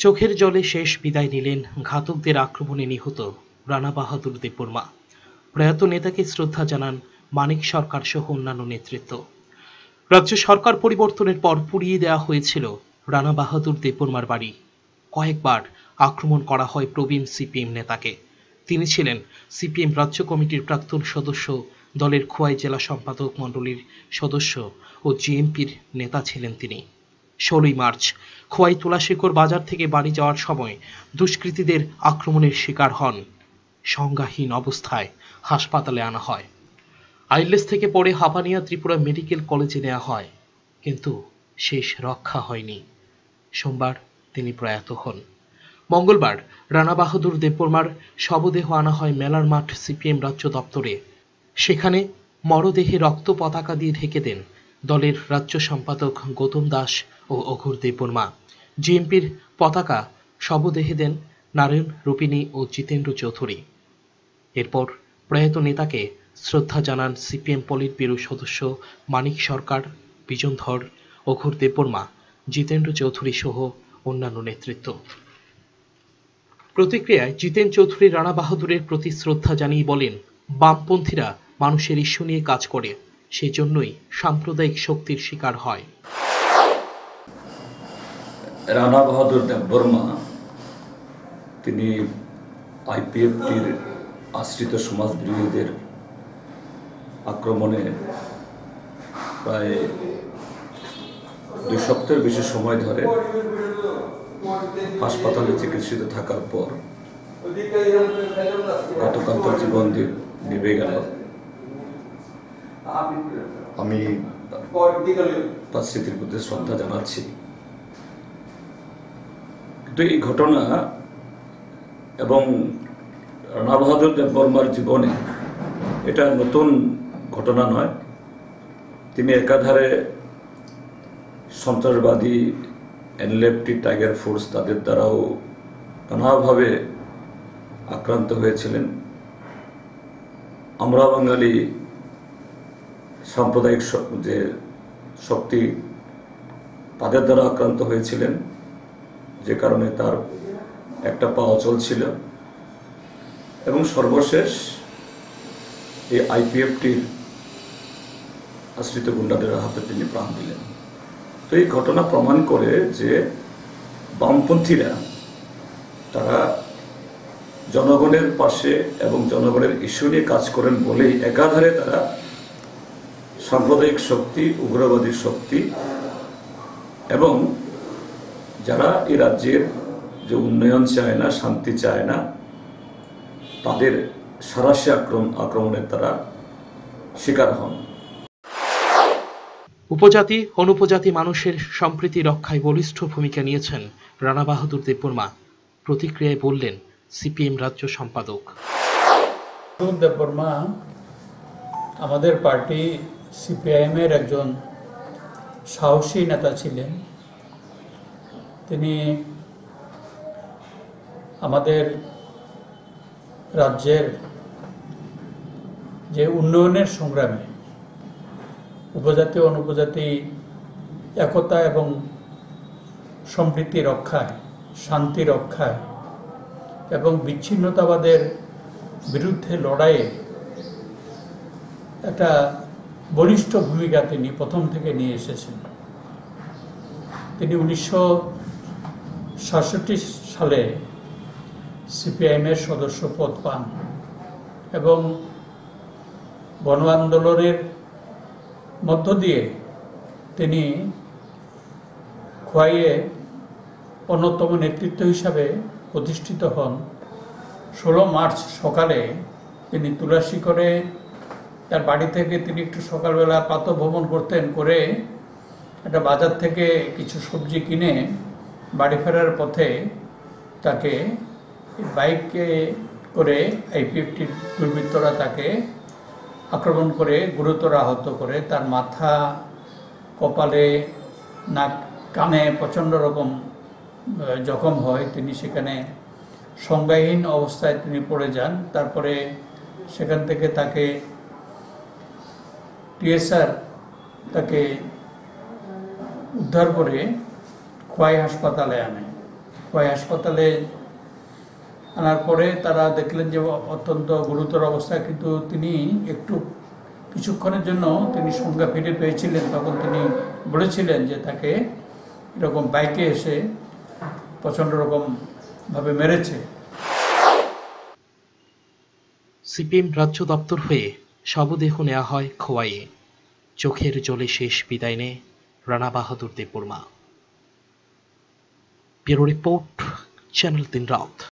চোখের জলে শেষ বিদায় নিলেন ঘাতকদের আক্রমণে নিহত রানা বাহাদুর দেববর্মা। প্রয়াত নেতাকে শ্রদ্ধা জানান মানিক সরকার সহ অন্যান্য নেতৃত্ব। রাজ্য সরকার পরিবর্তনের পর পুড়িয়ে দেওয়া হয়েছিল রানা বাহাদুর দেববর্মার বাড়ি। কয়েকবার আক্রমণ করা হয় প্রবীণ সিপিএম নেতাকে। তিনি ছিলেন সিপিএম রাজ্য কমিটির প্রাক্তন সদস্য, দলের খোয়াই জেলা সম্পাদক মণ্ডলীর সদস্য ও জিএমপির নেতা ছিলেন তিনি। ষোলোই মার্চ। খোয়াই তুলাশেখর বাজার থেকে বাড়ি যাওয়ার সময় দুষ্কৃতীদের আক্রমণের শিকার হন। সংজ্ঞাহীন অবস্থায় হাসপাতালে আনা হয়। আইলেস থেকে পরে হাপানিয়া ত্রিপুরা মেডিকেল কলেজে নেওয়া হয়। কিন্তু শেষ রক্ষা হয়নি। সোমবার তিনি প্রয়াত হন। মঙ্গলবার রানা বাহাদুর দেববর্মার শবদেহ আনা হয় মেলার মাঠ সিপিএম রাজ্য দপ্তরে। সেখানে মরদেহে রক্ত পতাকা দিয়ে ঢেকে দেন দলের রাজ্য সম্পাদক গৌতম দাস ও অঘুর দেববর্মা জিএমপির পতাকা শবদেহে দেন নারায়ণ রূপিণী ও জিতেন্দ্র চৌধুরী। এরপর প্রয়াত নেতাকে শ্রদ্ধা জানান সিপিএম পলিট ব্যুরো সদস্য মানিক সরকার, বিজন ধর, অঘুর দেববর্মা জিতেন্দ্র চৌধুরী সহ অন্যান্য নেতৃত্ব। প্রতিক্রিয়ায় জিতেন চৌধুরী রানা বাহাদুরের প্রতি শ্রদ্ধা জানিয়ে বলেন, বামপন্থীরা মানুষের ইস্যু নিয়ে কাজ করে। সেজন্যই সাম্প্রদায়িক শক্তির শিকার হয়। রানা বাহাদুর দেববর্মা তিনি আইপিএফটির আশ্রিত সমাজবিরোধীদের আক্রমণে প্রায় দুই সপ্তাহের বেশি সময় ধরে হাসপাতালে চিকিৎসিত থাকার পর গতকাল তার জীবন দিয়ে নেমে গেল। আমি তার স্মৃতির প্রতি শ্রদ্ধা জানাচ্ছি। কিন্তু এই ঘটনা এবং রানা বাহাদুর দেববর্মার জীবনে এটা নতুন ঘটনা নয়। তিনি একাধারে সন্ত্রাসবাদী এনলেপটি টাইগার ফোর্স তাদের দ্বারাও নানাভাবে আক্রান্ত হয়েছিলেন। আমরা বাঙালি সাম্প্রদায়িক যে শক্তি তাদের দ্বারা আক্রান্ত হয়েছিলেন, যে কারণে তার একটা পা অচল ছিল। এবং সর্বশেষ এই আইপিএফটির আশ্রিত গুন্ডাদের হাতে তিনি প্রাণ দিলেন। তো এই ঘটনা প্রমাণ করে যে বামপন্থীরা, তারা জনগণের পাশে এবং জনগণের ইস্যু নিয়ে কাজ করেন বলেই একাধারে তারা সাম্প্রদায়িক শক্তি উগ্রবাদী শক্তি এবং যারা এই রাজ্যের যে উন্নয়ন চায় না শান্তি চায় না তাদের সারাশি আক্রমণ আক্রমণের তারা শিকার হন। উপজাতি অনুপজাতি মানুষের সম্প্রীতি রক্ষায় বলিষ্ঠ ভূমিকা নিয়েছেন রানা বাহাদুর দেববর্মা। প্রতিক্রিয়ায় বললেন সিপিএম রাজ্য সম্পাদক। দেববর্মা আমাদের পার্টি সিপিআইএমের একজন সাহসী নেতা ছিলেন। তিনি আমাদের রাজ্যের যে উন্নয়নের সংগ্রামে উপজাতি অনুপজাতি একতা এবং সম্প্রীতি রক্ষায়, শান্তি রক্ষায় এবং বিচ্ছিন্নতাবাদের বিরুদ্ধে লড়াইয়ে একটা বলিষ্ঠ ভূমিকা তিনি প্রথম থেকে নিয়ে এসেছেন। তিনি উনিশশো সাতষট্টি সালে সিপিআইএমের সদস্য পদ পান এবং গণ আন্দোলনের মধ্য দিয়ে তিনি খোয়াইয়ে অন্যতম নেতৃত্ব হিসাবে প্রতিষ্ঠিত হন। ষোলো মার্চ সকালে তিনি তুলাসী করে তার বাড়ি থেকে তিনি একটু সকালবেলা প্রাতঃ ভ্রমণ করতেন করে একটা বাজার থেকে কিছু সবজি কিনে বাড়ি ফেরার পথে তাকে বাইকে করে আইপিএফটি দুর্বৃত্তরা তাকে আক্রমণ করে গুরুতর আহত করে। তার মাথা, কপালে, নাক, কানে প্রচণ্ড রকম জখম হয়। তিনি সেখানে সংজ্ঞাহীন অবস্থায় তিনি পড়ে যান। তারপরে সেখান থেকে তাকে টিএসআর তাকে উদ্ধার করে খোয়াই হাসপাতালে আনে। খোয়াই হাসপাতালে আনার পরে তারা দেখলেন যে অত্যন্ত গুরুতর অবস্থা, কিন্তু তিনি একটু কিছুক্ষণের জন্য তিনি সংজ্ঞা ফিরে পেয়েছিলেন। তখন তিনি বলেছিলেন যে তাকে এরকম বাইকে এসে প্রচণ্ড রকমভাবে মেরেছে। সিপিএম রাজ্য দপ্তর হয়ে শবদেহ নেওয়া হয় খোয়াইয়ে। চোখের জলে শেষ বিদায় নে Rana Bahadur Debbarma bureau report, channel তিন রাত।